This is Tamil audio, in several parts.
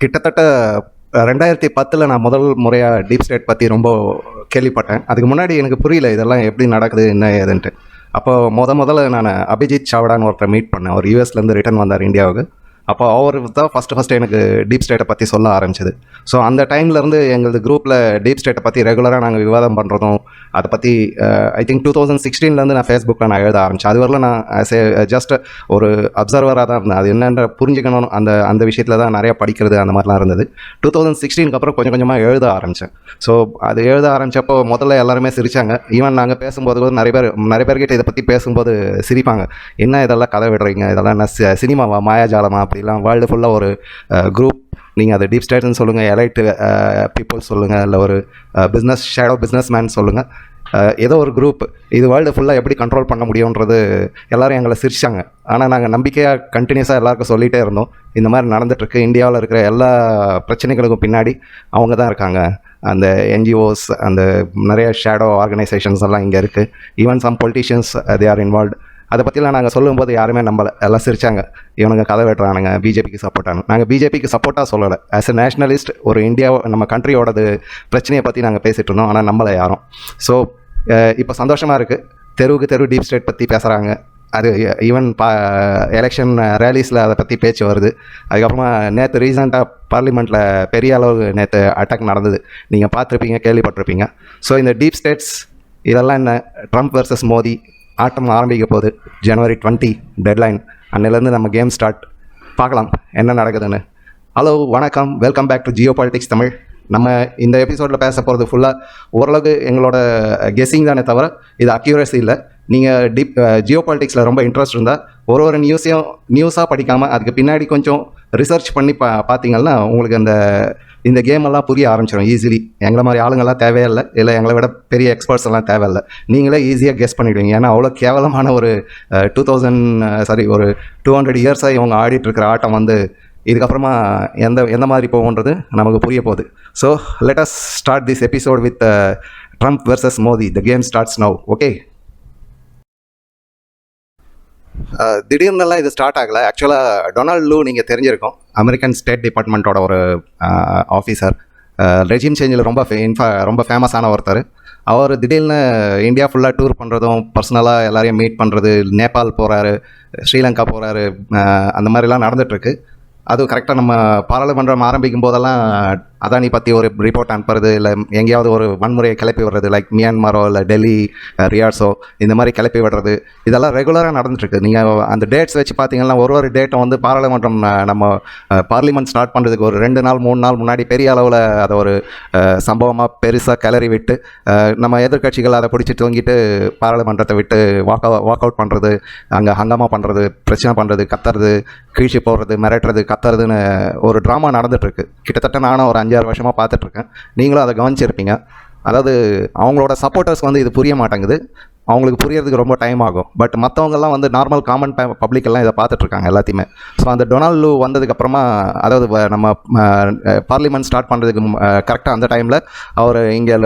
கிட்டத்தட்ட ரெண்டாயிரத்தி பத்தில் நான் முதல் முறையாக டீப் ஸ்டேட் பற்றி ரொம்ப கேள்விப்பட்டேன். அதுக்கு முன்னாடி எனக்கு புரியல இதெல்லாம் எப்படி நடக்குது என்ன ஏதுன்ட்டு. அப்போ முத முதல்ல நான் அபிஜித் சாவடான்னு ஒருத்தரை மீட் பண்ணேன். அவர் யூஎஸ்லேருந்து ரிட்டர்ன் வந்தார் இந்தியாவுக்கு. அப்போ அவர் தான் ஃபஸ்ட்டு ஃபஸ்ட்டு எனக்கு டீப் ஸ்டேட்டை பற்றி சொல்ல ஆரம்பிச்சது. ஸோ அந்த டைம்லேருந்து எங்களது குரூப்பில் டீப் ஸ்டேட்டை பற்றி ரெகுலராக நாங்கள் விவாதம் பண்ணுறதும் அதை பற்றி ஐ திங்க் டூ தௌசண்ட் சிக்ஸ்டீன்லேருந்து நான் ஃபேஸ்புக்கில் நான் எழுத ஆரம்பித்தேன் அது வரல நான் சே ஜஸ்ட் ஒரு அப்சர்வராக தான் இருந்தேன். அது என்னென்ற புரிஞ்சுக்கணும் அந்த அந்த விஷயத்தில் தான் நிறையா படிக்கிறது அந்த மாதிரிலாம் இருந்தது. டூ தௌசண்ட் சிக்ஸ்டீனுக்கு அப்புறம் கொஞ்சம் கொஞ்சமாக எழுத ஆரம்பித்தேன் ஸோ அது எழுத ஆரம்பித்தப்போ முதல்ல எல்லாருமே சிரித்தாங்க ஈவன் நாங்கள் பேசும்போது கூட நிறைய பேர் நிறைய பேர்கிட்ட இதை பற்றி பேசும்போது சிரிப்பாங்க. என்ன இதெல்லாம் கதை விடுறீங்க? இதெல்லாம் என்ன சினிமாவா? மாயாஜாலமா? அப்படிலாம் வேர்ல்டு ஃபுல்லாக ஒரு குரூப் நீங்கள் அதை டீப் ஸ்டேட்னு சொல்லுங்கள் எலைட்டு பீப்புள் சொல்லுங்கள் இல்லை ஒரு பிஸ்னஸ் ஷேடோ பிஸ்னஸ் மேன் சொல்லுங்கள் ஏதோ ஒரு குரூப் இது வேர்ல்டு ஃபுல்லாக எப்படி கண்ட்ரோல் பண்ண முடியுன்றது எல்லோரும் எங்களை சிரிச்சாங்க. ஆனால் நாங்கள் நம்பிக்கையாக கண்டினியூஸாக எல்லாருக்கும் சொல்லிகிட்டே இருந்தோம். இந்த மாதிரி நடந்துகிட்ருக்கு இந்தியாவில் இருக்கிற எல்லா பிரச்சனைகளுக்கும் பின்னாடி அவங்க தான் இருக்காங்க. அந்த என்ஜிஓஸ் அந்த நிறைய ஷேடோ ஆர்கனைசேஷன்ஸ் எல்லாம் இங்கே இருக்குது even some politicians they are involve அதை பற்றிலாம் நாங்கள் சொல்லும்போது யாருமே நம்மளை எல்லாம் சிரிச்சாங்க. இவனுங்க கதை வெட்டுறானுங்க. பிஜேபிக்கு சப்போர்ட்டானு நாங்கள் பிஜேபிக்கு சப்போர்ட்டாக சொல்லலை. ஆஸ் எ நேஷனலிஸ்ட் ஒரு இந்தியா நம்ம கண்ட்ரியோடது பிரச்சனையை பற்றி நாங்கள் பேசிகிட்டு இருந்தோம். ஆனால் நம்மளை யாரும். ஸோ இப்போ சந்தோஷமாக இருக்குது தெருவுக்கு தெரு டீப் ஸ்டேட் பற்றி பேசுகிறாங்க அது ஈவன் பா எலெக்ஷன் ரேலிஸில் அதை பற்றி பேச்சு வருது. அதுக்கப்புறமா நேற்று ரீசெண்டாக பார்லிமெண்ட்டில் பெரிய அளவு நேற்று அட்டாக் நடந்தது. நீங்கள் பார்த்துருப்பீங்க கேள்விப்பட்டிருப்பீங்க. ஸோ இந்த டீப் ஸ்டேட்ஸ் இதெல்லாம் என்ன? ட்ரம்ப் வர்சஸ் மோடி ஆட்டம் ஆரம்பிக்க போகுது. ஜனவரி டுவெண்ட்டி டெட்லைன் அன்னிலேருந்து நம்ம கேம் ஸ்டார்ட் பார்க்கலாம் என்ன நடக்குதுன்னு. ஹலோ வணக்கம். Welcome back to geo politics Tamil நம்ம இந்த எபிசோடில் பேச போகிறது ஃபுல்லாக ஓரளவுக்கு எங்களோட கெஸ்ஸிங் தானே தவிர இது அக்யூரஸி இல்லை. நீங்கள் டிப் ஜியோ பாலிட்டிக்ஸில் ரொம்ப இன்ட்ரெஸ்ட் இருந்தால் ஒரு ஒரு நியூஸையும் நியூஸாக படிக்காமல் அதுக்கு பின்னாடி கொஞ்சம் ரிசர்ச் பண்ணி பா பார்த்தீங்கன்னா உங்களுக்கு அந்த இந்த கேம் எல்லாம் புரிய ஆரம்பிச்சிடும் ஈஸிலி எங்களை மாதிரி ஆளுங்கெல்லாம் தேவையில்லை. இல்லை எங்களை விட பெரிய எக்ஸ்பர்ட்ஸ் எல்லாம் தேவையில்லை. நீங்களே ஈஸியாக கெஸ் பண்ணிடுவீங்க. ஏன்னா அவ்வளோ கேவலமான ஒரு டூ தௌசண்ட் சாரி ஒரு டூ ஹண்ட்ரட் இயர்ஸாக இவங்க ஆடிட்டு இருக்கிற ஆட்டம் வந்து இதுக்கப்புறமா எந்த எந்த மாதிரி போகுன்றது நமக்கு புரிய போகுது. So let us start this episode with Trump versus Modi the game starts now okay திடீர்னுலாம் இது ஸ்டார்ட் ஆகலை. ஆக்சுவலாக டொனால்ட் லூ நீங்கள் தெரிஞ்சிருக்கோம். அமெரிக்கன் ஸ்டேட் டிபார்ட்மெண்ட்டோட ஒரு ஆஃபீஸர் ரெஜிம் சேஞ்சில் ரொம்ப ஃபே- இன்ஃபா ரொம்ப ஃபேமஸான ஒருத்தர். அவர் திடீர்னு இந்தியா ஃபுல்லாக டூர் பண்ணுறதும் பர்சனலாக எல்லாரையும் மீட் பண்ணுறது நேபாள் போகிறாரு ஸ்ரீலங்கா போகிறாரு அந்த மாதிரிலாம் நடந்துகிட்ருக்கு அதுவும் கரெக்டாக நம்ம பாராளுமன்றம் ஆரம்பிக்கும் போதெல்லாம் அதானி பற்றி ஒரு ரிப்போர்ட் அனுப்புறது இல்லை எங்கேயாவது ஒரு வன்முறையை கிளப்பி விடுறது லைக் மியான்மரோ இல்லை டெல்லி ரியாட்ஸோ இந்த மாதிரி கிளப்பி விடுறது இதெல்லாம் ரெகுலராக நடந்துட்டுருக்கு. நீங்கள் அந்த டேட்ஸ் வச்சு பார்த்தீங்கன்னா ஒரு ஒரு டேட்டை வந்து பாராளுமன்றம் நம்ம பார்லிமெண்ட் ஸ்டார்ட் பண்ணுறதுக்கு ஒரு ரெண்டு நாள் மூணு நாள் முன்னாடி பெரிய அளவில் அதை ஒரு சம்பவமாக பெருசாக கிளறி விட்டு நம்ம எதிர்க்கட்சிகள் அதை பிடிச்சி தூங்கிட்டு பாராளுமன்றத்தை விட்டு வாக் வாக் அவுட் பண்ணுறது அங்கே ஹங்கமாக பண்ணுறது பிரச்சனை பண்ணுறது கத்துறது கீழ்ச்சி போடுறது மிரட்டுறது கத்துறதுன்னு ஒரு ட்ராமா நடந்துகிட்ருக்கு கிட்டத்தட்ட நானும் ஒரு அஞ்சாறு வருஷமாக பார்த்துட்ருக்கேன் நீங்களும் அதை கவனிச்சிருப்பீங்க. அதாவது அவங்களோட சப்போர்ட்டர்ஸ் வந்து இது புரிய மாட்டேங்குது. அவங்களுக்கு புரியறதுக்கு ரொம்ப டைம் ஆகும். பட் மற்றவங்கெல்லாம் வந்து நார்மல் காமன் பப்ளிக் எல்லாம் இதை பார்த்துட்ருக்காங்க எல்லாத்தையுமே. ஸோ அந்த டொனால்ட் லூ வந்ததுக்கப்புறமா அதாவது நம்ம பார்லிமெண்ட் ஸ்டார்ட் பண்ணுறதுக்கு கரெக்டாக அந்த டைமில் அவர் இங்கே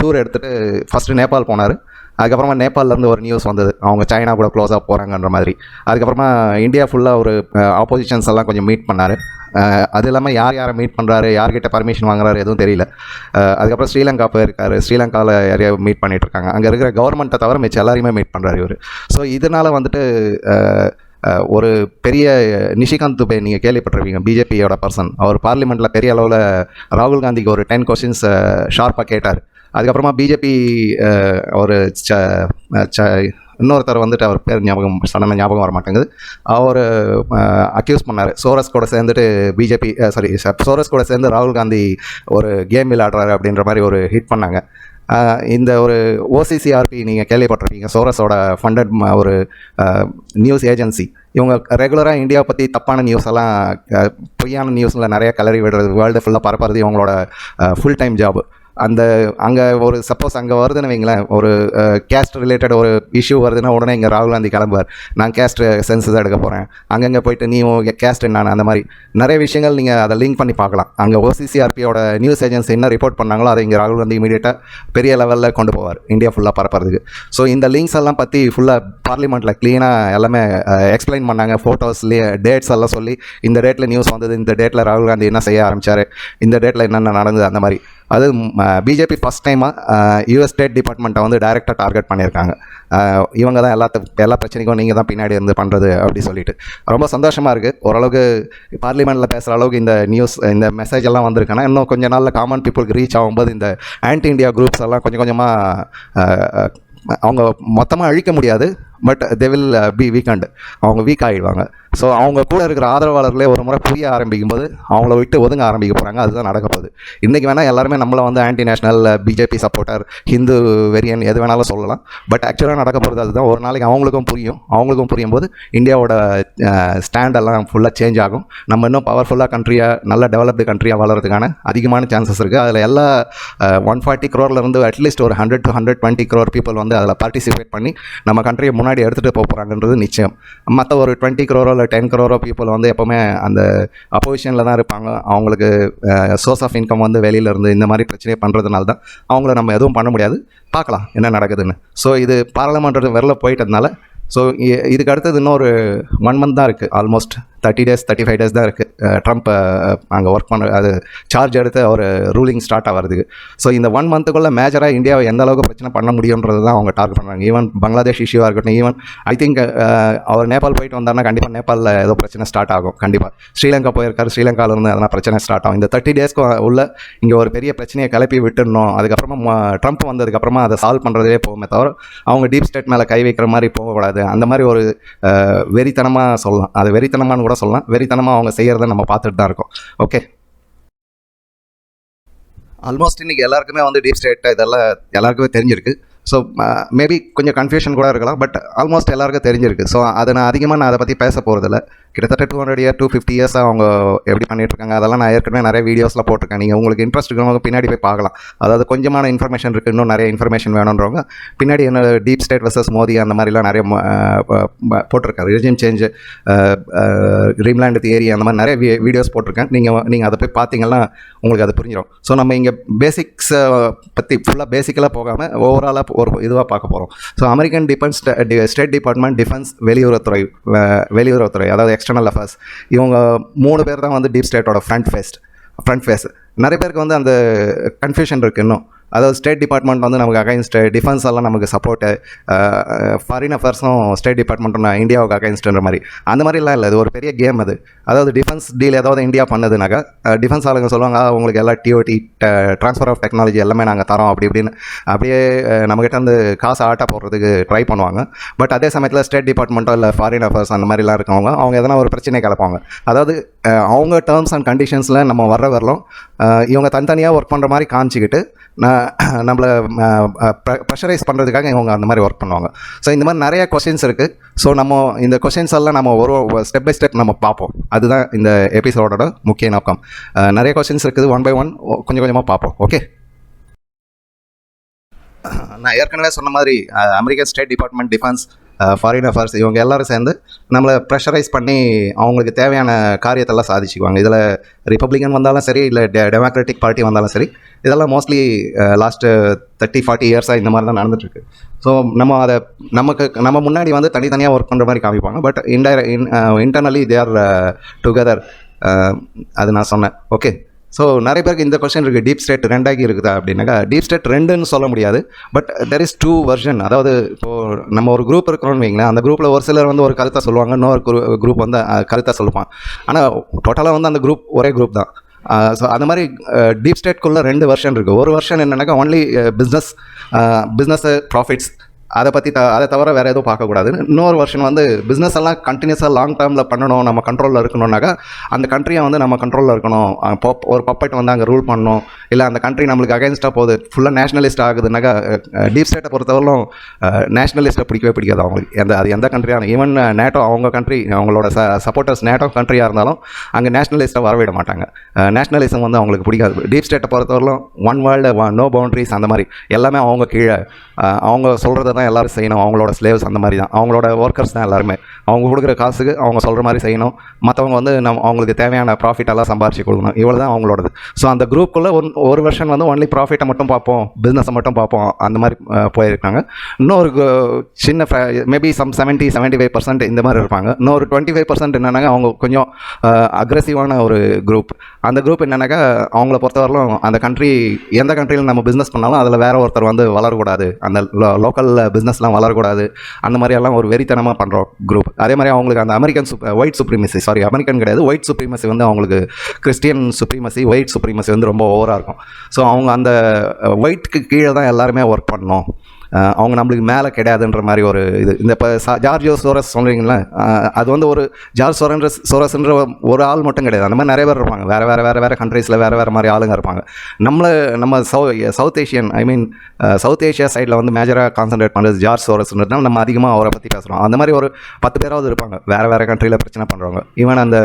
டூர் எடுத்துகிட்டு ஃபஸ்ட்டு நேபாள் போனார். அதுக்கப்புறமா நேபாளிலேருந்து ஒரு நியூஸ் வந்தது. அவங்க சைனா கூட க்ளோஸாக போகிறாங்கன்ற மாதிரி. அதுக்கப்புறமா இந்தியா ஃபுல்லாக ஒரு ஆப்போசிஷன்ஸ் எல்லாம் கொஞ்சம் மீட் பண்ணார். அது இல்லாமல் யார் யாரை மீட் பண்ணுறாரு யார்கிட்ட பர்மிஷன் வாங்குறாரு எதுவும் தெரியல. அதுக்கப்புறம் ஸ்ரீலங்கா போயிருக்காரு. ஸ்ரீலங்காவில் யாரையா மீட் பண்ணிகிட்டு இருக்காங்க அங்கே இருக்கிற கவர்மெண்ட்டை தவிர மிச்சம் எல்லாரையுமே மீட் பண்ணுறாரு இவர். ஸோ இதனால் வந்துட்டு ஒரு பெரிய நிஷிகாந்த் துபே நீங்கள் கேள்விப்பட்டிருப்பீங்க பிஜேபியோட பர்சன் அவர் பார்லிமெண்ட்டில் பெரிய அளவில் ராகுல் காந்திக்கு ஒரு டென் கொஸ்டின்ஸ் ஷார்ப்பாக கேட்டார். அதுக்கப்புறமா பிஜேபி ஒரு ச ச இன்னொருத்தர் வந்துட்டு அவர் பேர் ஞாபகம் சடனாக ஞாபகம் வர மாட்டேங்குது அவர் அக்யூஸ் பண்ணார். சோரஸ் கூட சேர்ந்துட்டு பிஜேபி சாரி சோரஸ் கூட சேர்ந்து ராகுல் காந்தி ஒரு கேம் விளையாடுறாரு அப்படின்ற மாதிரி ஒரு ஹிட் பண்ணாங்க. இந்த ஒரு ஓசிசிஆர்பி நீங்கள் கேள்விப்பட்டிருப்பீங்க. சோரஸோட ஃபண்டட் ஒரு நியூஸ் ஏஜென்சி இவங்க ரெகுலராக இந்தியாவை பற்றி தப்பான நியூஸ் எல்லாம் பொய்யான நியூஸில் நிறைய கலரி விடுறது வேர்ல்டு ஃபுல்லாக பரப்புறது இவங்களோட ஃபுல் டைம் ஜாப் அந்த அங்கே ஒரு சப்போஸ் அங்கே வருதுன்னு வைங்களேன் ஒரு கேஸ்ட் ரிலேட்டட் ஒரு இஷ்யூ வருதுன்னா உடனே இங்கே ராகுல் காந்தி கிளம்புவார். நான் கேஸ்ட் சென்சஸ் எடுக்க போகிறேன் அங்கங்கே போயிட்டு நீ கேஸ்ட் என்ன அந்த மாதிரி. நிறைய விஷயங்கள் நீங்கள் அதை லிங்க் பண்ணி பார்க்கலாம். அங்கே ஓசிசிஆர்பியோட நியூஸ் ஏஜென்சி என்ன ரிப்போர்ட் பண்ணாங்களோ அதை இங்கே ராகுல் காந்தி இமீடியட்டாக பெரிய லெவலில் கொண்டு போவார். இந்தியா ஃபுல்லாக பரப்புறதுக்கு. ஸோ இந்த லிங்க்ஸ் எல்லாம் பற்றி ஃபுல்லாக பார்லிமெண்ட்டில் க்ளீனாக எல்லாமே எக்ஸ்பிளைன் பண்ணாங்க. ஃபோட்டோஸ்லேயே டேட்ஸ் எல்லாம் சொல்லி இந்த டேட்டில் நியூஸ் வந்தது இந்த டேட்டில் ராகுல் காந்தி என்ன செய்ய ஆரம்பிச்சார் இந்த டேட்டில் என்னென்ன நடந்தது அந்த மாதிரி. அது பிஜேபி ஃபஸ்ட் டைமாக யூஎஸ் ஸ்டேட் டிபார்ட்மெண்ட்டை வந்து டைரெக்டாக டார்கெட் பண்ணியிருக்காங்க. இவங்க தான் எல்லாத்த எல்லா பிரச்சனைக்கும் நீங்கள் தான் பின்னாடி இருந்து பண்ணுறது அப்படி சொல்லிட்டு. ரொம்ப சந்தோஷமாக இருக்குது ஓரளவுக்கு பார்லிமெண்ட்டில் பேசுகிற அளவுக்கு இந்த நியூஸ் இந்த மெசேஜ் எல்லாம் வந்திருக்குன்னா இன்னும் கொஞ்ச நாளில் காமன் பீப்புளுக்கு ரீச் ஆகும்போது இந்த ஆன்டி இந்தியா குரூப்ஸ் எல்லாம் கொஞ்சம் கொஞ்சமாக அவங்க மொத்தமாக அழிக்க முடியாது. But they will be weakened அவங்க வீக் ஆகிடுவாங்க ஸோ அவங்க கூட இருக்கிற ஆதரவாளர்களே ஒரு முறை புரிய ஆரம்பிக்கும் போது அவங்கள விட்டு ஒதுங்க ஆரம்பிக்க போகிறாங்க அதுதான் நடக்க போகுது. இன்றைக்கி வேணால் எல்லாருமே நம்மளை வந்து anti national BJP supporter Hindu வெரியன் எது வேணாலும் சொல்லலாம். பட் ஆக்சுவலாக நடக்க போகிறது அதுதான். ஒரு நாளைக்கு அவங்களுக்கும் புரியும். அவங்களுக்கும் புரியும் போது இந்தியாவோட ஸ்டாண்ட் எல்லாம் ஃபுல்லாக சேஞ்ச் ஆகும். நம்ம இன்னும் பவர்ஃபுல்லாக கண்ட்ரியாக நல்ல டெவலப்டு கண்ட்ரியாக வளர்கிறதுக்கான அதிகமான சான்சஸ் இருக்குது அதில் எல்லா ஒன் ஃபார்ட்டி க்ரோர்லேருந்து அட்லீஸ்ட் ஒரு hundred to hundred twenty crore people வந்து அதில் பார்ட்டிசிபேட் பண்ணி நம்ம கண்ட்ரியை முன்னாடி எடுத்துகிட்டு போக போகிறாங்கன்றது நிச்சயம். மற்ற ஒரு டுவெண்ட்டி க்ரோரோ இல்லை டென் க்ரோரோ பீப்புள் வந்து எப்போவுமே அந்த அப்போசிஷனில் தான் இருப்பாங்க. அவங்களுக்கு சோர்ஸ் ஆஃப் இன்கம் வந்து வெளியிலேருந்து இந்த மாதிரி பிரச்சனையை பண்ணுறதுனால தான் அவங்கள நம்ம எதுவும் பண்ண முடியாது. பார்க்கலாம் என்ன நடக்குதுன்னு. ஸோ இது பாராளுமன்றது வெளில போயிட்டதுனால ஸோ இதுக்கு அடுத்தது இன்னொரு ஒன் மந்த் தான் இருக்குது almost thirty days thirty five days தான் இருக்குது ட்ரம்ப் அங்கே ஒர்க் பண்ண அது சார்ஜ் எடுத்து அவர் ரூலிங் ஸ்டார்ட் ஆகிறதுக்கு ஸோ இந்த ஒன் மந்த்துக்குள்ளே மேஜராக இந்தியாவை எந்த அளவுக்கு பிரச்சனை பண்ண முடியுன்றது தான் அவங்க டார்கெட் பண்ணுறாங்க ஈவன் பங்களாதேஷ் இஷ்யூவாக இருக்கட்டும் ஈவன் ஐ திங்க் அவர் நேபாள் போயிட்டு வந்தாருன்னா கண்டிப்பாக நேபாளில் ஏதோ பிரச்சனை ஸ்டார்ட் ஆகும். கண்டிப்பாக ஸ்ரீலங்கா போயிருக்காரு ஸ்ரீலங்காவிலேருந்து அதனால் எதனா பிரச்சனை ஸ்டார்ட் ஆகும். இந்த தேர்ட்டி டேஸ்க்கு உள்ள இங்கே ஒரு பெரிய பிரச்சனையை கிளப்பி விட்டுடணும். அதுக்கப்புறமா ட்ரம்ப் வந்ததுக்கப்புறமா அதை சால்வ் பண்ணுறதே போகுமே தவிர அவங்க டீப் ஸ்டேட் மேலே கை வைக்கிற மாதிரி போகக்கூடாது. அந்த மாதிரி ஒரு வெறித்தனமாக சொல்லலாம். அது வெறித்தனமான்னு கூட சொல்லலாம். வெறித்தனமாக அவங்க செய்கிறத நம்ம பார்த்துட்டு தான் இருக்கோம். ஓகே? ஆல்மோஸ்ட் இன்னைக்கு எல்லாருக்குமே வந்து டீப் ஸ்டேட் இதெல்லாம் எல்லாருக்குமே தெரிஞ்சிருக்கு. ஸோ மேபி uh, கொஞ்சம் கன்ஃபியூஷன் கூட இருக்கலாம் பட் ஆல்மோஸ்ட் எல்லாருக்கும் தெரிஞ்சிருக்கு. ஸோ அதை நான் அதிகமாக நான் அதை பற்றி பேச போகிறதில்ல கிட்டத்தட்ட two hundred year two fifty years அவங்க எப்படி பண்ணிட்டு இருக்காங்க அதெல்லாம் நான் ஏற்கனவே நிறைய வீடியோஸில் போட்டிருக்கேன். நீங்கள் உங்களுக்கு இன்ட்ரெஸ்ட் இருக்கிறவங்க பின்னாடி போய் பார்க்கலாம். அதாவது கொஞ்சமான இன்ஃபர்மேஷன் இருக்குது இன்னும் நிறைய இன்ஃபர்மேஷன் வேணுன்றவங்க பின்னாடி என்ன டீப் ஸ்டேட் வர்சஸ் மோதி அந்த மாதிரிலாம் நிறைய போட்டிருக்கேன் போட்டிருக்காரு. ரிஜிம் சேஞ்சு ட்ரீம்லேண்ட் தியரி அந்த மாதிரி நிறைய வீடியோஸ் போட்டிருக்கேன். நீங்கள் நீங்கள் அதை போய் பார்த்தீங்கன்னா உங்களுக்கு அது புரிஞ்சிடும் ஸோ நம்ம இங்கே பேசிக்ஸை பற்றி ஃபுல்லாக பேசிக்கலாக போகாமல் ஓவராலாக ஒரு இதுவாக பார்க்க போகிறோம் so American defence state department defence வெளியுறவுத்துறை வெளியுறவுத்துறை அதாவது எக்ஸ்டர்னல் அஃபேர்ஸ் இவங்க மூணு பேர் தான் வந்து டீப் ஸ்டேட்டோட ஃப்ரண்ட் ஃபேஸ்ட் ஃப்ரண்ட் ஃபேஸ் நிறைய பேருக்கு வந்து அந்த கன்ஃபியூஷன் இருக்குது இன்னும். அதாவது ஸ்டேட் டிபார்ட்மெண்ட் வந்து நமக்கு அகைன்ஸ்ட் டிஃபென்ஸ் எல்லாம் நமக்கு சப்போர்ட்டு ஃபாரின் அஃபேர்ஸும் ஸ்டேட் டிபார்ட்மெண்ட்டும் இந்தியாவுக்கு அகைன்ஸ்ட்ன்ற மாதிரி. அந்த மாதிரிலாம் இல்லை. இது ஒரு பெரிய கேம் அது. அதாவது டிஃபென்ஸ் டீல் ஏதாவது இந்தியா பண்ணதுனாக்கா டிஃபென்ஸ் ஆளுங்க சொல்லுவாங்க உங்களுக்கு எல்லாம் டிஓடி ட்ரான்ஸ்ஃபர் ஆஃப் டெக்னாலஜி எல்லாமே நாங்கள் தரோம் அப்படி இப்படின்னு. அப்படியே நம்மகிட்ட வந்து காசு ஆட்டா போடுறதுக்கு ட்ரை பண்ணுவாங்க. பட் அதே சமயத்தில் ஸ்டேட் டிபார்ட்மெண்ட்டோ இல்லை ஃபாரின் அஃபேர்ஸ் அந்த மாதிரிலாம் இருக்கவங்க அவங்க எதனா ஒரு பிரச்சனை கிளப்பாங்க அதாவது அவங்க டேர்ம்ஸ் அண்ட் கண்டிஷன்ஸில் நம்ம வர வரலாம் இவங்க தனித்தனியாக ஒர்க் பண்ணுற மாதிரி காமிச்சிக்கிட்டு நான் நம்மளை ப்ரெஷரைஸ் பண்ணுறதுக்காக இவங்க அந்த மாதிரி ஒர்க் பண்ணுவாங்க. ஸோ இந்த மாதிரி நிறையா கொஷின்ஸ் இருக்குது ஸோ நம்ம இந்த கொஷின்ஸ் எல்லாம் நம்ம ஒரு ஸ்டெப் பை ஸ்டெப் நம்ம பார்ப்போம். அதுதான் இந்த எபிசோடோட முக்கிய நோக்கம். நிறைய கொஷின்ஸ் இருக்குது. ஒன் பை ஒன் கொஞ்சம் கொஞ்சமாக பார்ப்போம். ஓகே நான் ஏற்கனவே சொன்ன மாதிரி அஹ், American state department defence foreign affairs இவங்க எல்லாரும் சேர்ந்து நம்மளை ப்ரெஷரைஸ் பண்ணி அவங்களுக்கு தேவையான காரியத்தெல்லாம் சாதிச்சுக்குவாங்க. இதில் ரிப்பப்ளிகன் வந்தாலும் சரி இல்லை டெ டெமோக்ராட்டிக் பார்ட்டி வந்தாலும் சரி இதெல்லாம் மோஸ்ட்லி லாஸ்ட்டு தேர்ட்டி ஃபார்ட்டி இயர்ஸாக இந்த மாதிரி தான் நடந்துட்டுருக்கு. ஸோ நம்ம அதை நமக்கு நம்ம முன்னாடி வந்து தனித்தனியாக ஒர்க் பண்ணுற மாதிரி காமிப்பாங்க. But இன்டைர in internally they are together அது நான் சொன்னேன். ஓகே ஸோ நிறைய பேருக்கு இந்த கொஸ்டின் இருக்குது டீப் ஸ்டேட் ரெண்டாகி இருக்குதா அப்படின்னாக்கா டீப் ஸ்டேட் ரெண்டுன்னு சொல்ல முடியாது. But there is two version அதாவது இப்போது நம்ம ஒரு குரூப் இருக்கிறோம்னு வைங்களேன் அந்த குரூப்பில் ஒரு சிலர் வந்து ஒரு கருத்தை சொல்லுவாங்க இன்னொரு குரூப் வந்து கருத்தை சொல்லுவான். ஆனால் டோட்டலாக வந்து அந்த குரூப் ஒரே குரூப் தான். ஸோ அந்த மாதிரி டீப் ஸ்டேட்குள்ளே ரெண்டு வெர்ஷன் இருக்குது ஒரு வருஷன் என்னென்னாக்கா ஒன்லி பிஸ்னஸ் பிஸ்னஸ் ப்ராஃபிட்ஸ் அதை பற்றி த அதை தவிர வேறு எதுவும் பார்க்கக்கூடாது இன்னொரு வருஷன் வந்து பிஸ்னஸ் எல்லாம் கண்டினியூஸாக லாங் டேர்மில் பண்ணணும் நம்ம கண்ட்ரோலில் இருக்கணும்னாக்கா அந்த கண்ட்ரியை வந்து நம்ம கண்ட்ரோலில் இருக்கணும். ஒரு பப்பட் வந்து அங்கே ரூல் பண்ணணும். இல்லை அந்த கண்ட்ரி நம்மளுக்கு அகேன்ஸ்டாக போகுது. ஃபுல்லாக நேஷனலிஸ்ட் ஆகுதுனாக்கா டீப் ஸ்டேட்டை பொறுத்தவரையிலும் நேஷனலிஸ்ட்டை பிடிக்கவே பிடிக்காது அவங்களுக்கு. எந்த அது எந்த கண்ட்ரியான ஈவன் நேட்டோ அவங்க கண்ட்ரி அவங்களோட ச சப்போர்ட்டர்ஸ் நேட்டோ கண்ட்ரியாக இருந்தாலும் அங்கே நேஷனலிஸ்ட்டை வரவிட மாட்டாங்க. நேஷனலிசம் வந்து அவங்களுக்கு பிடிக்காது. டீப் ஸ்டேட்டை பொறுத்தவரையிலும் ஒன் வேர்ல்டு நோ பவுண்ட்ரிஸ் அந்த மாதிரி எல்லாமே அவங்க கீழே. அவங்க சொல்கிறத தான் எல்லாரும் செய்யணும். அவங்களோட ஸ்லேவ்ஸ் அந்த மாதிரி தான். அவங்களோட ஒர்க்கர்ஸ் தான் எல்லாருமே. அவங்க கொடுக்குற காசுக்கு அவங்க சொல்கிற மாதிரி செய்யணும். மற்றவங்க வந்து நம்ம அவங்களுக்கு தேவையான ப்ராஃபிட் எல்லாம் சம்பாரிச்சு கொடுக்கணும். இவ்வளோ தான் அவங்களோடது. ஸோ அந்த குரூப்புக்குள்ளே ஒன் ஒரு வருஷன் வந்து ஒன்லி ப்ராஃபிட்டை மட்டும் பார்ப்போம். பிஸ்னஸை மட்டும் பார்ப்போம். அந்த மாதிரி போயிருக்காங்க. இன்னொரு கு- சின்ன maybe some seventy seventy five percent இந்த மாதிரி இருப்பாங்க. இன்னொரு டுவெண்ட்டி ஃபைவ் பர்சன்ட் என்னன்னாக்கா அவங்க கொஞ்சம் அக்ரெசிவான ஒரு குரூப் அந்த குரூப் என்னென்னாக்கா அவங்கள பொறுத்தவரையிலும் அந்த கண்ட்ரி எந்த கண்ட்ரியில் நம்ம பிஸ்னஸ் பண்ணாலும் அதில் வேற ஒருத்தர் வந்து வளரக்கூடாது. அந்த லோக்கலில் பிஸ்னஸ்லாம் வளரக்கூடாது. அந்த மாதிரி எல்லாம் ஒரு வெறித்தனமாக பண்ணுறோம் குரூப் அதே மாதிரி அவங்களுக்கு அந்த American white supremacy sorry American கிடையாது. ஒயிட் சுப்ரீமசி வந்து அவங்களுக்கு கிறிஸ்டியன் சுப்ரீமசி ஒயிட் சுப்ரீமசி வந்து ரொம்ப ஓவராக இருக்கும். ஸோ அவங்க அந்த uh, ஒயிட்க்கு கீழே தான் எல்லாருமே ஒர்க் பண்ணணும். அவங்க நம்மளுக்கு மேலே கிடையாதுன்ற மாதிரி ஒரு இது. இந்த இப்போ ஜார்ஜோ சோரஸ் சொல்கிறீங்களா அது வந்து ஒரு ஜார்ஜ் சோரன்ற சோரஸ்ன்ற ஒரு ஆள் மட்டும் கிடையாது. அந்த மாதிரி நிறைய பேர் இருப்பாங்க. வேறு வேறு வேறு வேறு கண்ட்ரீஸில் வேறு வேறு மாதிரி ஆளுங்க இருப்பாங்க. நம்மளை நம்ம சவு South Asian I mean South Asia சைடில் வந்து மேஜராக கான்சன்ட்ரேட் பண்ணுறது ஜார்ஜ் சோரஸ்ன்றதுனால நம்ம அதிகமாக அவரை பற்றி பேசுகிறோம் அந்த மாதிரி ஒரு பத்து பேராவது இருப்பாங்க. வேறு வேறு கண்ட்ரியில் பிரச்சனை பண்ணுறவங்க ஈவன் அந்த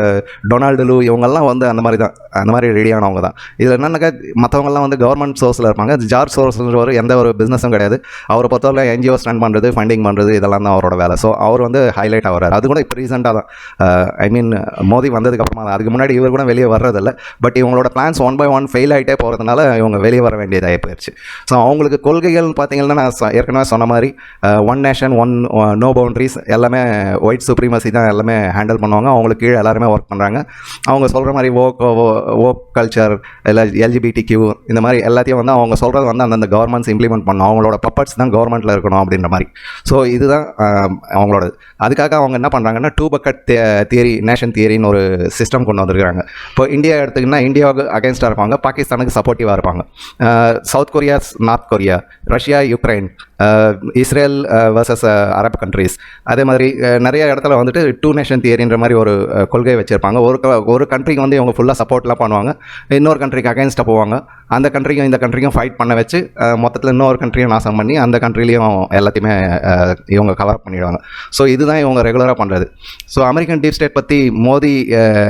டொனால்டு லூ இவங்கெல்லாம் வந்து அந்த மாதிரி தான். அந்த மாதிரி ரெடியானவங்க தான். இதில் என்னென்னக்கா மற்றவங்கலாம் வந்து கவர்மெண்ட் சோர்ஸில் இருப்பாங்க. ஜார்ஜ் சோர்ஸ்ன்ற எந்த ஒரு பிஸ்னஸும் கிடையாது. அவரை பொறுத்தவரை என்ஜிஓ ஸ்டாண்ட் பண்ணுறது ஃபண்டிங் பண்ணுறது இதெல்லாம் தான் அவரோட வேலை. ஸோ அவர் வந்து ஹைலைட் ஆகிறார் அது கூட இப்போ ரீசெண்டாக தான். ஐ மீன் மோதி வந்ததுக்கப்புறமா தான். அதுக்கு முன்னாடி இவர் கூட வெளியே வர்றதில்ல. பட் இவங்களோட plans one by one fail ஆகிட்டே போகிறதுனால இவங்க வெளியே வர வேண்டியதாகி போயிடுச்சு ஸோ அவங்களுக்கு கொள்கைகள் பார்த்தீங்கன்னா நான் ஏற்கனவே சொன்ன மாதிரி one nation one no boundaries எல்லாமே ஒயிட் சுப்ரீமசி தான் எல்லாமே ஹேண்டில் பண்ணுவாங்க. அவங்களுக்கு கீழே எல்லாருமே ஒர்க் பண்ணுறாங்க அவங்க சொல்கிற மாதிரி ஓக் ஓக் கல்ச்சர் இல்லை எல்ஜிபிடி கியூ இந்த மாதிரி எல்லாத்தையும் வந்து அவங்க சொல்கிறது வந்து அந்தந்த கவர்மெண்ட்ஸ் இம்ப்ளிமெண்ட் பண்ணும் அவங்களோட பப்பட்ஸ் தான் கவர்மெண்ட்டில் இருக்கணும் அப்படின்ற மாதிரி. ஸோ இதுதான் அவங்களோட அதுக்காக அவங்க என்ன பண்ணுறாங்கன்னா டூ பக்கெட் தியரி நேஷன் தியரின்னு ஒரு சிஸ்டம் கொண்டு வந்திருக்காங்க இப்போ இந்தியா எடுத்துக்கிட்டிங்கன்னா இந்தியாவுக்கு அகேன்ஸ்டாக இருப்பாங்க பாகிஸ்தானுக்கு சப்போர்ட்டிவாக இருப்பாங்க. South Korea North Korea Russia Ukraine Israel versus Arab countries அதே மாதிரி நிறைய இடத்துல வந்துட்டு டூ நேஷன் தியரின்ற மாதிரி ஒரு கொள்கை வச்சுருப்பாங்க. ஒரு க- ஒரு கண்ட்ரிக்கு வந்து இவங்க ஃபுல்லாக சப்போர்ட்லாம் பண்ணுவாங்க. இன்னொரு கண்ட்ரிக்கு அகேன்ஸ்டாக போவாங்க. அந்த கண்ட்ரிக்கும் இந்த கண்ட்ரிக்கும் ஃபைட் பண்ண வச்சு மொத்தத்தில் இன்னொரு கண்ட்ரியும் நாசம் பண்ணி அந்த கண்ட்ரிலையும் எல்லாத்தையுமே இவங்க கவர் பண்ணிடுவாங்க. ஸோ இதுதான் இவங்க ரெகுலராக பண்ணுறது ஸோ அமெரிக்கன் டீப் ஸ்டேட் பற்றி Modi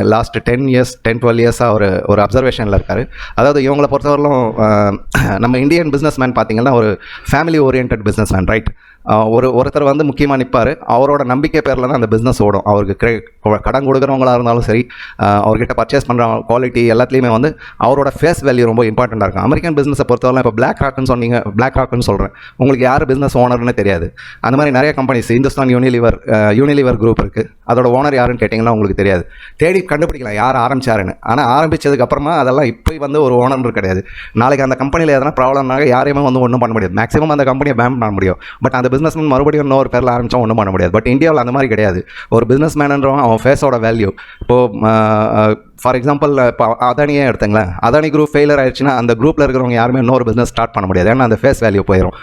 last ten years ten twelve இயர்ஸாக ஒரு ஒரு அப்சர்வேஷனில் இருக்கார். அதாவது இவங்களை பொறுத்தவரையிலும் நம்ம இந்தியன் பிஸ்னஸ் மேன் பார்த்தீங்கன்னா ஒரு family orient business man right ஒரு ஒருத்தர் வந்து முக்கியமாக நிற்பார் அவரோட நம்பிக்கை பேரில் தான் அந்த பிஸ்னஸ் ஓடும். அவருக்கு கிரெ- கடன் கொடுக்குறவங்களாக இருந்தாலும் சரி அவர்கிட்ட பர்ச்சேஸ் பண்ணுற குவாலிட்டி எல்லாத்துலேயுமே வந்து அவரோட ஃபேஸ் வேல்யூ ரொம்ப இம்பார்ட்டண்ட்டாக இருக்கும். அமெரிக்கன் பிஸ்னஸை பொறுத்தவரை இப்போ பிளாக் ராக்னு சொன்னீங்க பிளாக் ராக்னு சொல்கிறேன் உங்களுக்கு யார் பிஸ்னஸ் ஓனர்னு தெரியாது. அந்த மாதிரி நிறைய companies Hindustan Unilever Unilever group இருக்குது அதோட ஓனர் யாருன்னு கேட்டிங்கன்னா உங்களுக்கு தெரியாது. தேடி கண்டுபிடிக்கலாம் யார் ஆரம்பிச்சாருன்னு. ஆனால் ஆரம்பித்ததுக்கப்புறமா அதெல்லாம் இப்போ வந்து ஒரு ஓனர் கிடையாது. நாளைக்கு அந்த கம்பெனியில் எதனா ப்ராப்ளம்னாக யாரையுமே வந்து ஒன்றும் பண்ண முடியாது. மேக்ஸிமம் அந்த கம்பெனியை பேன் பண்ண முடியும். பட் அந்த பிஸ்னஸ்மேன் மறுபடியும் இன்னொரு பேரில் ஆரம்பித்தா ஒன்றும் பண்ண முடியாது. பட் இந்தியாவில் அந்த மாதிரி கிடையாது. ஒரு பிஸ்னஸ் மேனன்றவன் அவன் ஃபேஸோட வேல்யூ இப்போது ஃபார் எக்ஸாம்பிள் இப்போ அதானியே எடுத்துங்களேன். அதானி குரூப் ஃபெயிலியர் ஆயிடுச்சுன்னா அந்த குரூப்பில் இருக்கிறவங்க யாருமே இன்னொரு பிஸ்னஸ் ஸ்டார்ட் பண்ண முடியாது. ஏன்னா அந்த ஃபேஸ் வேல்யூ போயிடும்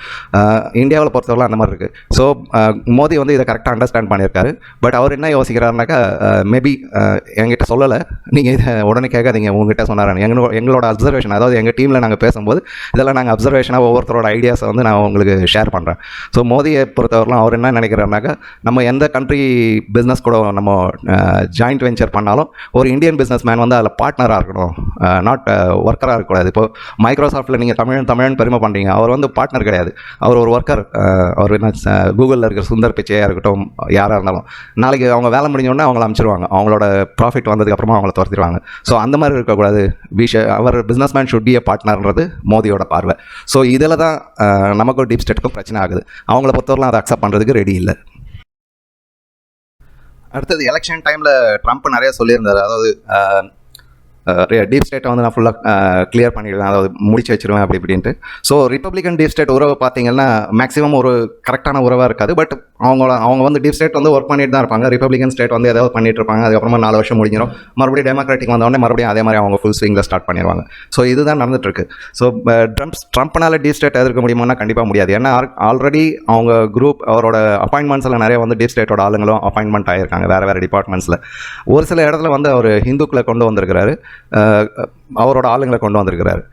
இந்தியாவில் பொறுத்தவரை அந்த மாதிரி இருக்குது ஸோ மோடி வந்து இதை கரெக்டாக அண்டர்ஸ்டாண்ட் பண்ணியிருக்காரு. பட் அவர் என்ன யோசிக்கிறாருனாக்கா மேபி என்கிட்ட சொல்லலை. நீங்கள் இதை உடனே கேட்காதீங்க உங்ககிட்ட சொன்னார் எங்களோட எங்களோட அப்சர்வேஷன் அதாவது எங்கள் டீமில் நாங்கள் பேசும்போது இதெல்லாம் நாங்கள் அப்சர்வேஷனாக ஒவ்வொருத்தரோட ஐடியாஸை வந்து நான் உங்களுக்கு ஷேர் பண்ணுறேன் ஸோ மோதியை பொறுத்தவரைலாம் அவர் என்ன நினைக்கிறாருனாக்கா நம்ம எந்த கண்ட்ரி பிஸ்னஸ் கூட நம்ம ஜாயிண்ட் வெஞ்சர் பண்ணாலும் ஒரு இந்தியன் பிஸ்னஸ் மேன் வந்து அதில் பார்ட்னராக இருக்கணும். நாட் ஒர்க்கராக இருக்கக்கூடாது. இப்போ மைக்ரோசாஃப்ட்டில் நீங்கள் தமிழன் தமிழன் பெருமை பண்ணுறீங்க அவர் வந்து பார்ட்னர் கிடையாது. அவர் ஒரு ஒர்க்கர் அவர் என்ன கூகுளில் இருக்கிற சுந்தர் பிச்சையாக இருக்கட்டும் யாராக இருந்தாலும். நாளைக்கு அவங்க வேலை முடிஞ்ச உடனே அவங்கள அமைச்சிருவாங்க. அவங்களோட ப்ராஃபிட் வந்ததுக்கப்புறமா அவங்கள துரத்திடுவாங்க. ஸோ அந்த மாதிரி இருக்கக்கூடாது. விஷ அவர் business man should be a பார்ட்னர்ன்றது மோதியோட பார்வை. ஸோ இதில் தான் நமக்கும் டீப் ஸ்டேட்டுக்கும் பிரச்சனை ஆகுது. அவங்க அவங்கள பொறுத்தவரைலாம் அதை அக்செப்ட் பண்ணுறதுக்கு ரெடி இல்லை. அடுத்தது எலெக்ஷன் டைமில் ட்ரம்ப் நிறைய சொல்லியிருந்தார். அதாவது டீப் ஸ்டேட்டை வந்து நான் ஃபுல்லாக கிளியர் பண்ணிடுவேன். அதாவது முடிச்சு வச்சிருவேன் அப்படி இப்படின்ட்டு. ஸோ ரிப்பப்ளிகன் டீப் ஸ்டேட் உறவு பார்த்தீங்கன்னா மேக்ஸிமம் ஒரு கரெக்டான உறவாக இருக்காது. பட் அவங்கள அவங்க வந்து டீப் ஸ்டேட் வந்து ஒர்க் பண்ணிட்டு தான் இருப்பாங்க. ரிப்பப்ளிகன் ஸ்டேட் வந்து ஏதாவது பண்ணிட்டு இருப்பாங்க. அதுக்கப்புறமா நாலு வருஷம் முடிஞ்சிடும் மறுபடியும் டெமோக்ராட்டிக் வந்தவொடனே மறுபடியும் அதே மாதிரி அவங்க ஃபுல் ஸ்விங்கில் ஸ்டார்ட் பண்ணிடுவாங்க. ஸோ இதுதான் நடந்துட்டுருக்கு. ஸோ ட்ரம்ப்ஸ் ட்ரம்ப்னால டீப் ஸ்டேட் எதிர்க்க முடியுமானா கண்டிப்பாக முடியாது. ஏன்னா ஆல்ரெடி அவங்க குரூப் அவரோட அப்பாயின்மெண்ட்ஸில் நிறைய வந்து டீப் ஸ்டேட்டோட ஆளுங்களும் அப்பாயின்மெண்ட் ஆகியிருக்காங்க வேறு வேறு டிபார்ட்மெண்ட்ஸில் ஒரு சில இடத்துல வந்து அவர் ஹிந்துக்களை கொண்டு வந்திருக்கிறாரு. அவரோட ஆளுங்களை கொண்டு வந்திருக்கிறாரு.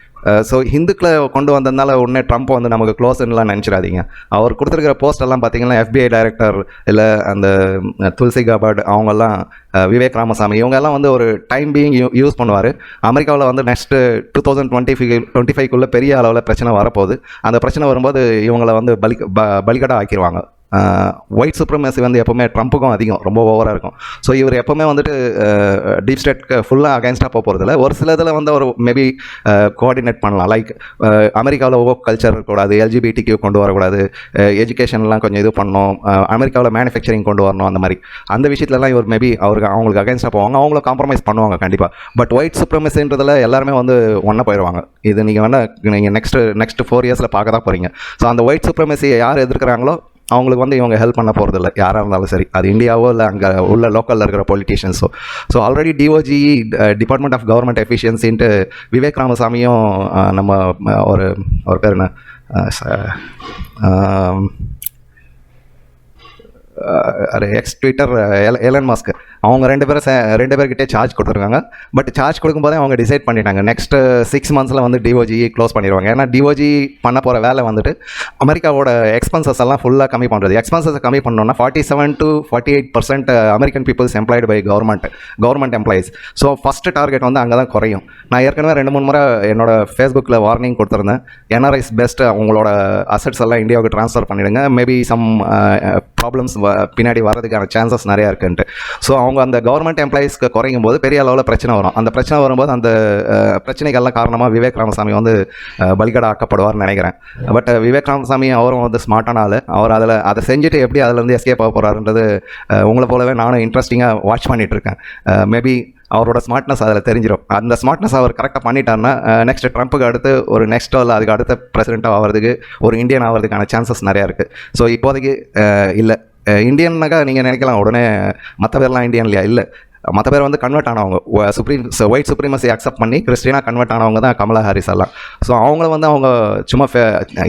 ஸோ ஹிந்துக்களை கொண்டு வந்ததுனால உடனே ட்ரம்ப் வந்து நமக்கு க்ளோஸ்ன்னுலாம் நினச்சிடாதீங்க. அவர் கொடுத்துருக்கிற போஸ்ட் எல்லாம் பார்த்தீங்கன்னா எஃபிஐ டைரக்டர் இல்லை அந்த துல்சி கபாட் அவங்கெல்லாம் விவேக் ராமசாமி இவங்கெல்லாம் வந்து ஒரு டைம் பீயிங் யூஸ் பண்ணுவார். அமெரிக்காவில் வந்து next two thousand twenty five twenty ஃபைவ்க்குள்ளே பெரிய அளவில் பிரச்சனை வரப்போகுது. அந்த பிரச்சனை வரும்போது இவங்களை வந்து பலி ப பலிகடா ஆக்கிடுவாங்க ஒயிட் சுப்ரமேசி வந்து எப்போவுமே ட்ரம்ப்புக்கும் அதிகம் ரொம்ப ஓவராக இருக்கும். ஸோ இவர் எப்போவுமே வந்துட்டு டீப் ஸ்டேட்க்கு ஃபுல்லாக அகைன்ஸ்டாக போக போகிறதில்ல ஒரு சில இதில் வந்து ஒரு மேபி கோஆர்டினேட் பண்ணலாம். லைக் அமெரிக்காவில் ஓ கல்ச்சர் இருக்கக்கூடாது எல்ஜிபிடிக்கு கொண்டு வரக்கூடாது எஜுகேஷன்லாம் கொஞ்சம் இது பண்ணணும் அமெரிக்காவில் மேனுஃபேக்சரிங் கொண்டு வரணும் அந்த மாதிரி. அந்த விஷயத்துலலாம் இவர் மேபி அவருக்கு அவங்களுக்கு அகைன்ஸ்டாக போவாங்க. அவங்களும் காம்ப்ரமைஸ் பண்ணுவாங்க கண்டிப்பாக பட் ஒயிட் சுப்ரமசின்றதில் எல்லாருமே வந்து ஒன்றா போயிடுவாங்க இது நீங்கள் வேணால் நீங்கள் நெக்ஸ்ட்டு நெக்ஸ்ட் ஃபோர் இயர்ஸில் பார்க்க தான் போகிறீங்க ஸோ அந்த ஒயிட் சுப்ரமசியை யார் எதிர்க்கிறாங்களோ அவங்களுக்கு வந்து இவங்க ஹெல்ப் பண்ண போகிறதில்ல யாராக இருந்தாலும் சரி. அது இந்தியாவோ இல்லை அங்கே உள்ள லோக்கலில் இருக்கிற பொலிட்டீஷியன்ஸோ so already DOG department of government எஃபிஷியன்சின்ட்டு Vivek ராமசாமியும் நம்ம ஒரு ஒரு பேர் என்ன? அரே எக்ஸ் ட்விட்டர் எலன் மாஸ்க் அவங்க ரெண்டு பேரும் ரெண்டு பேர்கிட்டே சார்ஜ் கொடுத்துருக்காங்க. பட் சார்ஜ் கொடுக்கும்போதே அவங்க டிசைட் பண்ணிட்டாங்க. நெக்ஸ்ட் சிக்ஸ் மந்த்ஸில் வந்து டிஓஜி க்ளோஸ் பண்ணிடுவாங்க ஏன்னா டிஓஜி பண்ண போகிற வேலை வந்துட்டு அமெரிக்காவோட எக்ஸ்பென்சஸ் எல்லாம் ஃபுல்லாக கம்மி பண்ணுறது எக்ஸ்பென்சஸ் கம்மி பண்ணோம்னா forty seven to forty eight percent American peoples employed by government government employees so first target வந்து அங்கே தான் குறையும். நான் ஏற்கனவே ரெண்டு மூணு முறை என்னோட ஃபேஸ்புக்கில் வார்னிங் கொடுத்துருந்தேன். என்ஆர்ஐஸ் பெஸ்ட்டு அவங்களோட அசட்ஸ் எல்லாம் இந்தியாவுக்கு ட்ரான்ஸ்ஃபர் பண்ணிடுங்க. மேபி சம் ப்ராப்ளம்ஸ் பின்னாடி வரதுக்கான சான்சஸ் நிறையா இருக்குன்ட்டு. ஸோ அவங்க அந்த கவர்மெண்ட் எம்ப்ளாயீஸ்க்கு குறையும் போது பெரிய அளவில் பிரச்சனை வரும். அந்த பிரச்சனை வரும்போது அந்த பிரச்சனைகள்லாம் காரணமாக விவேக் ராமசாமி வந்து பலிகடா ஆக்கப்படுவார்னு நினைக்கிறேன். பட் விவேக் ராமசாமி அவரும் வந்து ஸ்மார்ட்டான ஆள். அவர் அதில் அதை செஞ்சுட்டு எப்படி அதுலேருந்து எஸ்கேப் ஆக போகிறாருன்றது உங்களை போலவே நானும் இன்ட்ரெஸ்டிங்காக வாட்ச் பண்ணிகிட்ருக்கேன் மேபி அவரோட ஸ்மார்ட்னஸ் அதில் தெரிஞ்சிடும் அந்த ஸ்மார்ட்னஸ் அவர் கரெக்டாக பண்ணிட்டாருன்னா நெக்ஸ்ட் ட்ரம்ப்புக்கு அடுத்து ஒரு நெக்ஸ்ட்டோ இல்லை அதுக்கு அடுத்த பிரசிடென்ட் ஆகிறதுக்கு ஒரு இந்தியன் ஆகிறதுக்கான சான்சஸ் நிறையா இருக்குது ஸோ இப்போதைக்கு இல்லை. இந்தியன்னாக்கா நீங்கள் நினைக்கலாம் உடனே மற்ற பேர்லாம் இந்தியன் இல்லையா? இல்லை. மற்ற பேர் வந்து கன்வெர்ட் ஆனவங்க. சுப்ரீம் ஒயிட் சுப்ரீமசி அக்செப்ட் பண்ணி கிறிஸ்டினாக கன்வெர்ட் ஆனவங்க தான் கமலா ஹாரிஸ் எல்லாம். ஸோ அவங்கள வந்து அவங்க சும்மா ஃபே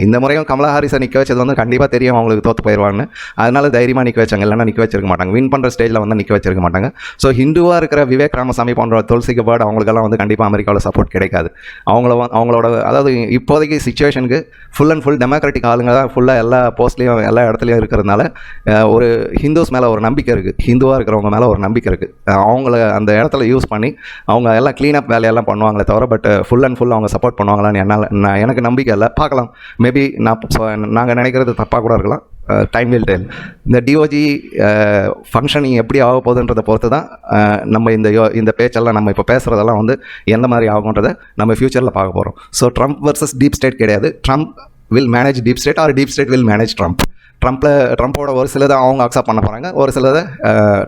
இந்த முறையும் கமலா ஹாரிஸை நிற்க வச்சது வந்து கண்டிப்பாக தெரியும் அவங்களுக்கு தோற்று போயிடுவாங்கன்னு. அதனால தைரியமாக நிற்க வச்சாங்க. இல்லைன்னா நிற்க வச்சிருக்க மாட்டாங்க. வின் பண்ணுற ஸ்டேஜில் வந்து நிற்க வச்சிருக்க மாட்டாங்க. ஸோ ஹிந்துவாக இருக்கிற விவேக் ராமசாமி போன்ற துளசிக்கு கபாட் அவங்களுக்கெல்லாம் வந்து கண்டிப்பாக அமெரிக்காவில் சப்போர்ட் கிடைக்காது. அவங்கள அவங்களோட அதாவது இப்போதைக்கு சுச்சுவேஷனுக்கு ஃபுல் அண்ட் ஃபுல் டெமோக்ராட்டிக் ஆளுங்க தான் ஃபுல்லாக எல்லா போஸ்ட்லேயும் எல்லா இடத்துலையும் இருக்கிறதுனால ஒரு ஹிந்துஸ் மேலே ஒரு நம்பிக்கை இருக்குது ஹிந்துவாக இருக்கிறவங்க மேலே ஒரு நம்பிக்கை இருக்குது அவங்கள அந்த இடத்துல யூஸ் பண்ணி அவங்க எல்லாம் க்ளீனப் வேலையெல்லாம் பண்ணுவாங்களே தவிர பட் ஃபுல் அண்ட் ஃபுல் அவங்க சப்போர்ட் பண்ணுவாங்களான்னு என்னால் நான் எனக்கு நம்பிக்கை இல்லை. பார்க்கலாம். மேபி நான் நாங்கள் நினைக்கிறது தப்பாக கூட இருக்கலாம். டைம் வில் டெல் இந்த டிஓஜி ஃபங்க்ஷனிங் எப்படி ஆக போகுதுன்றதை பொறுத்து தான் நம்ம இந்த யோ- இந்த பேச்செல்லாம் நம்ம இப்போ பேசுகிறதெல்லாம் வந்து எந்த மாதிரி ஆகுன்றதை நம்ம ஃப்யூச்சரில் பார்க்க போகிறோம் so Trump versus deep state கிடையாது. Trump will manage deep state or deep state will manage Trump ட்ரம்ப்பில் ட்ரம்ப்போட ஒரு சிலதை அவங்க அக்செப்ட் பண்ண போகிறாங்க ஒரு சிலதை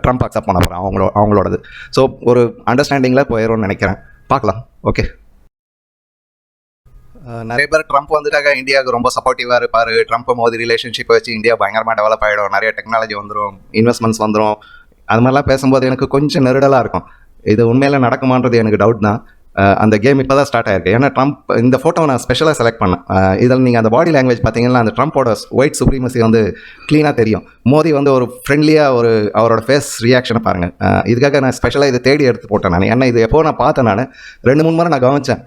ட்ரம்ப் அக்செப்ட் பண்ண போகிறாங்க அவங்களோட அவங்களோடது. ஸோ ஒரு அண்டர்ஸ்டாண்டிங்கில் போயிடும்னு நினைக்கிறேன். பார்க்கலாம். ஓகே நிறைய பேர் ட்ரம்ப் வந்துட்டாக்க இந்தியாவுக்கு ரொம்ப சப்போர்ட்டிவாக இருப்பார். ட்ரம்ப் மோதி ரிலேஷன்ஷிப் வச்சு இந்தியா பயங்கரமாக டெவலப் ஆகிடும் நிறைய டெக்னாலஜி வந்துடும் இன்வெஸ்ட்மெண்ட்ஸ் வந்துடும் அது மாதிரிலாம் பேசும்போது எனக்கு கொஞ்சம் நெருடலாக இருக்கும். இது உண்மையில் நடக்குமான்றது எனக்கு டவுட் தான். அந்த கேம் இப்போ தான் ஸ்டார்ட் ஆயிருக்கு. ஏன்னா ட்ரம்ப் இந்த ஃபோட்டோவை நான் ஸ்பெஷலாக செலக்ட் பண்ணேன். இதில் நீங்கள் அந்த பாடி லாங்குவேஜ் பார்த்தீங்கன்னா அந்த ட்ரம்ப்போட ஒயிட் சுப்ரீமசி வந்து க்ளீனாக தெரியும். மோடி வந்து ஒரு ஃப்ரெண்ட்லியாக ஒரு அவரோட ஃபேஸ் ரியாக்ஷனை பாருங்கள் இதுக்காக நான் ஸ்பெஷலாக இதை தேடி எடுத்து போட்டேன் நான். ஏன்னா இது எப்போ நான் பார்த்தேன் நான் ரெண்டு மூணு முறை நான் கவனித்தேன்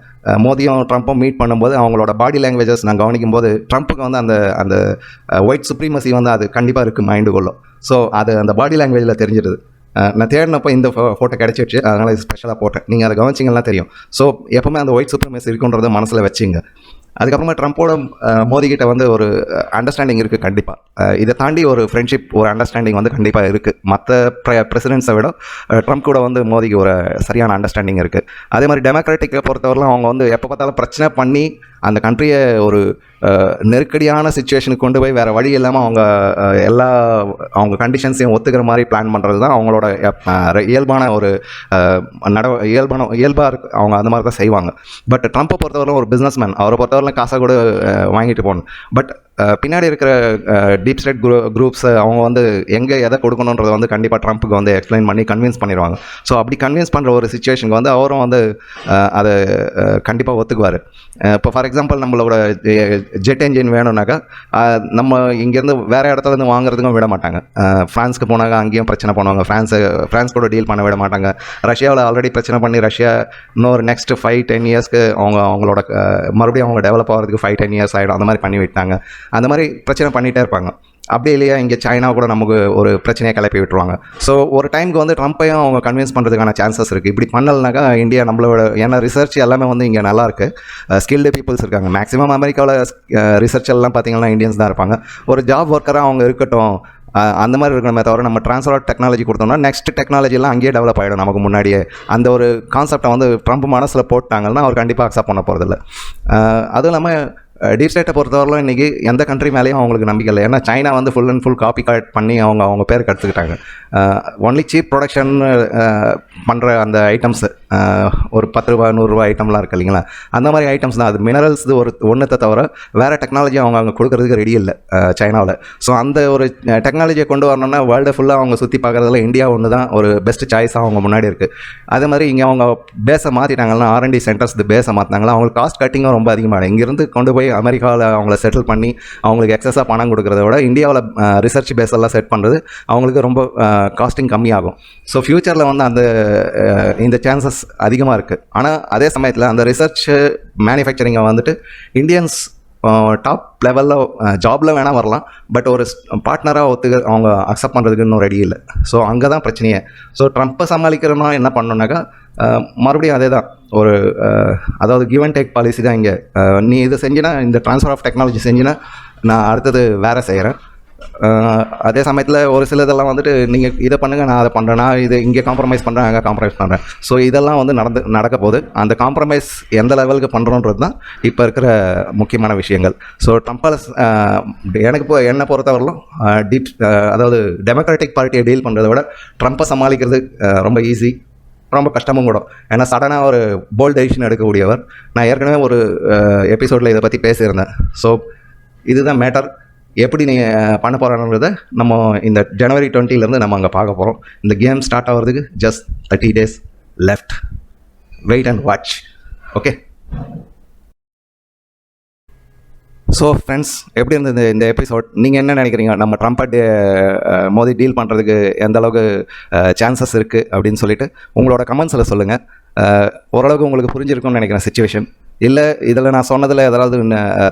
மோதியும் ட்ரம்ப்பும் மீட் பண்ணும்போது அவங்களோட பாடி லாங்குவேஜஸ் நான் கவனிக்கும் போது ட்ரம்ப்புக்கு வந்து அந்த அந்த ஒயிட் சுப்ரீமசி வந்து அது கண்டிப்பாக இருக்குது கொள்ளும் ஸோ அது அந்த பாடி லாங்குவேஜில் தெரிஞ்சிடுது நான் தேடினப்போ இந்த ஃபோட்டோ கிடச்சிடுச்சு அதனால் இது ஸ்பெஷலாக போட்டேன். நீங்கள் அதை கவனிச்சிங்கன்னா தெரியும். ஸோ எப்போவுமே அந்த ஒயிட் சுப்ரமசி இருக்குன்றத மனசில் வச்சுங்க. அதுக்கப்புறமா ட்ரம்ப்போட மோதிக்கிட்ட வந்து ஒரு அண்டர்ஸ்டாண்டிங் இருக்குது கண்டிப்பாக இதை தாண்டி ஒரு ஃப்ரெண்ட்ஷிப் ஒரு அண்டர்ஸ்டாண்டிங் வந்து கண்டிப்பாக இருக்குது மற்ற ப்ர பிரசிடென்ட்ஸை விட ட்ரம்ப் கூட வந்து மோதிக்கு ஒரு சரியான அண்டர்ஸ்டாண்டிங் இருக்குது அதே மாதிரி டெமோக்ராட்டிக்கை பொறுத்தவரையிலும் அவங்க வந்து எப்போ பார்த்தாலும் பிரச்சனை பண்ணி அந்த கண்ட்ரியை ஒரு நெருக்கடியான சுச்சுவேஷனுக்கு கொண்டு போய் வேறு வழி இல்லாமல் அவங்க எல்லா அவங்க கண்டிஷன்ஸையும் ஒத்துக்கிற மாதிரி பிளான் பண்ணுறது தான் அவங்களோட இயல்பான ஒரு நட இயல்பான இயல்பாக இருக்கு அவங்க அந்த மாதிரி தான் செய்வாங்க. பட் ட்ரம்ப்பை பொறுத்தவரை ஒரு பிஸ்னஸ் மேன் அவரை பொறுத்தவரைக்கும் காசை கூட வாங்கிட்டு போகணும். பட் பின்னாடி இருக்கிற டீப் ஸ்டேட் குரூ குரூப்ஸ் அவங்க வந்து எங்கே எதை கொடுக்கணுன்றதை வந்து கண்டிப்பாக ட்ரம்ப்புக்கு வந்து எக்ஸ்பிளைன் பண்ணி கன்வின்ஸ் பண்ணிடுவாங்க. ஸோ அப்படி கன்வின்ஸ் பண்ணுற ஒரு சுச்சுவேஷனுக்கு வந்து அவரும் வந்து அதை கண்டிப்பாக ஒத்துக்குவார். இப்போ ஃபார் எக்ஸாம்பிள் நம்மளோட ஜெட் என்ஜின் வேணும்னாக்கா நம்ம இங்கேருந்து வேறு இடத்துல இருந்து வாங்குறதுக்கும் விட மாட்டாங்க. ஃப்ரான்ஸ்க்கு போனாங்க அங்கேயும் பிரச்சனை பண்ணுவாங்க. ஃப்ரான்ஸு ஃப்ரான்ஸ் கூட டீல் பண்ண விட மாட்டாங்க. ரஷ்யாவில் ஆல்ரெடி பிரச்சனை பண்ணி ரஷ்யா இன்னொரு நெக்ஸ்ட் ஃபைவ் டென் இயர்ஸ்க்கு அவங்க அவங்களோட மறுபடியும் அவங்க டெவலப் ஆகிறதுக்கு ஃபைவ் டென் இயர்ஸ் ஆகிடும் அந்த மாதிரி பண்ணி விட்டாங்க. அந்த மாதிரி பிரச்சனை பண்ணிகிட்டே இருப்பாங்க. அப்படி இல்லையா இங்கே சைனா கூட நமக்கு ஒரு பிரச்சனையை கிளப்பி விட்டுருவாங்க. ஸோ ஒரு டைமுக்கு வந்து ட்ரம்ப்பையும் அவங்க கன்வின்ஸ் பண்ணுறதுக்கான சான்சஸ் இருக்குது இப்படி பண்ணலனாக்கா இந்தியா நம்மளோட ஏன்னா ரிசர்ச் எல்லாமே வந்து இங்கே நல்லாயிருக்கு ஸ்கில்டு uh, பீப்புள்ஸ் இருக்காங்க. மேக்ஸிமம் அமெரிக்காவில் ரிசர்ச் எல்லாம் பார்த்தீங்கன்னா இந்தியன்ஸ் தான் இருப்பாங்க. ஒரு ஜாப் ஒர்க்கராக அவங்க இருக்கட்டும் அந்த மாதிரி இருக்கணுமே தவிர நம்ம ட்ரான்ஸ்ஃபர் டெக்னாலஜி கொடுத்தோம்னா நெக்ஸ்ட் டெக்னாலஜிலாம் அங்கேயே டெவலப் ஆகிடும் நமக்கு முன்னாடியே. அந்த ஒரு கான்செப்டை வந்து ட்ரம்ப் மனசில் போட்டாங்கன்னா அவர் கண்டிப்பாக அக்செப்ட் பண்ண போகிறதில்ல uh, அதுவும் இல்லாமல் டீப் ஸ்டேட்டை பொறுத்தவரையிலும் இன்றைக்கி எந்த கண்ட்ரி மேலேயும் அவங்களுக்கு நம்பிக்கை இல்லை. ஏன்னா சைனா வந்து full and full copy cut பண்ணி அவங்க அவங்க பேருக்கு எடுத்துக்கிட்டாங்க ஒன்லி சீப் ப்ரொடக்ஷன் பண்ணுற அந்த ஐட்டம்ஸு ஒரு பத்து ரூபா நூறுரூவா ஐட்டம்லாம் இருக்கு இல்லைங்களா? அந்த மாதிரி ஐட்டம்ஸ் தான். அது மினரல்ஸ் ஒரு ஒன்றத்தை தவிர வேறு டெக்னாலஜி அவங்க அங்கே கொடுக்கறதுக்கு ரெடி இல்லை சைனாவில். ஸோ அந்த ஒரு டெக்னாலஜியை கொண்டு வரணும்னா வேர்ல்டு ஃபுல்லாக அவங்க சுற்றி பார்க்குறதுல இந்தியா ஒன்று தான் ஒரு பெஸ்ட் சாய்ஸாக அவங்க முன்னாடி இருக்குது அதே மாதிரி இங்கே அவங்க பேஸை மாற்றிட்டாங்கன்னா ஆர்என்டி சென்டர்ஸ் பேஸை மாற்றினாங்களா அவங்களுக்கு காஸ்ட் கட்டிங்கும் ரொம்ப அதிகமாக இங்கேருந்து கொண்டு போய் அமெரிக்காவில் அவங்கள செட்டில் பண்ணி அவங்களுக்கு எக்ஸஸாக பணம் கொடுக்குறத விட இந்தியாவில் ரிசர்ச் பேஸ் எல்லாம் செட் பண்ணுறது அவங்களுக்கு ரொம்ப காஸ்டிங் கம்மியாகும். ஸோ ஃப்யூச்சரில் வந்து அந்த இந்த சான்சஸ் அதிகமாக இருக்குது ஆனால் அதே சமயத்தில் அந்த ரிசர்ச் மேனுஃபேக்சரிங்கை வந்துட்டு இந்தியன்ஸ் டாப் லெவலில் ஜாபில் வேணால் வரலாம். பட் ஒரு பார்ட்னராக ஒத்துக்க அவங்க அக்செப்ட் பண்ணுறதுக்கு இன்னும் ரெடி இல்லை. ஸோ அங்கே தான் பிரச்சனையே. ஸோ ட்ரம்ப்பை சமாளிக்கிறோம்னா என்ன பண்ணணுன்னாக்கா மறுபடியும் அதே தான் ஒரு அதாவது கிவ் அண்ட் டேக் பாலிசி தான் இங்கே. நீ இதை செஞ்சினா இந்த ட்ரான்ஸ்ஃபர் ஆஃப் டெக்னாலஜி செஞ்சினா நான் அடுத்தது வேறு செய்கிறேன் அதே சமயத்தில் ஒரு சில இதெல்லாம் வந்துட்டு நீங்கள் இதை பண்ணுங்கள் நான் அதை பண்ணுறேன் நான் இது இங்கே காம்ப்ரமைஸ் பண்ணுறேன் அங்கே காம்ப்ரமைஸ் பண்ணுறேன் ஸோ இதெல்லாம் வந்து நடந்து நடக்க போகுது. அந்த காம்ப்ரமைஸ் எந்த லெவலுக்கு பண்ணுறோன்றது தான் இப்போ இருக்கிற முக்கியமான விஷயங்கள். ஸோ ட்ரம்ப்பால் எனக்கு இப்போ என்னை பொறுத்தவரையிலும் டீப் அதாவது டெமோக்ராட்டிக் பார்ட்டியை டீல் பண்ணுறதை விட ட்ரம்ப்பை சமாளிக்கிறது ரொம்ப ஈஸி ரொம்ப கஷ்டமும் கூட. ஏன்னா சடனாக ஒரு போல்ட் டெசிஷன் எடுக்கக்கூடியவர். நான் ஏற்கனவே ஒரு எபிசோடில் இதை பற்றி பேசியிருந்தேன். ஸோ இதுதான் மேட்டர் எப்படி நீங்கள் பண்ண போகிறான்றத நம்ம இந்த ஜனவரி டுவெண்ட்டிலேருந்து நம்ம அங்கே பார்க்க போகிறோம் இந்த கேம் ஸ்டார்ட் ஆகிறதுக்கு just thirty days left wait and watch okay so friends எப்படி இருந்தது இந்த எபிசோட் நீங்கள் என்ன நினைக்கிறீங்க? நம்ம ட்ரம்ப்பை மோதி டீல் பண்ணுறதுக்கு எந்த அளவுக்கு சான்சஸ் இருக்குது அப்படின்னு சொல்லிட்டு உங்களோட கமெண்ட்ஸில் சொல்லுங்கள் ஓரளவுக்கு உங்களுக்கு புரிஞ்சிருக்கும்னு நினைக்கிறேன் சுச்சுவேஷன் இல்லை இதில் நான் சொன்னதில் ஏதாவது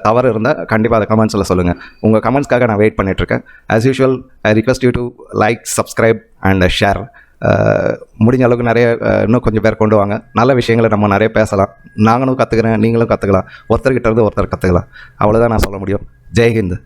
தவறு இருந்தால் கண்டிப்பாக அதை கமெண்ட்ஸில் சொல்லுங்கள் உங்கள் கமெண்ட்ஸ்க்காக நான் வெயிட் பண்ணிகிட்ருக்கேன் as usual I request you to like subscribe and share முடிஞ்ச அளவுக்கு நிறைய இன்னும் கொஞ்சம் பேர் கொண்டு வாங்க. நல்ல விஷயங்களை நம்ம நிறைய பேசலாம். நாங்களும் கற்றுக்குறேன் நீங்களும் கற்றுக்கலாம் ஒருத்தர்கிட்ட இருந்து ஒருத்தர் கற்றுக்கலாம் அவ்வளோதான் நான் சொல்ல முடியும். ஜெய்ஹிந்த்.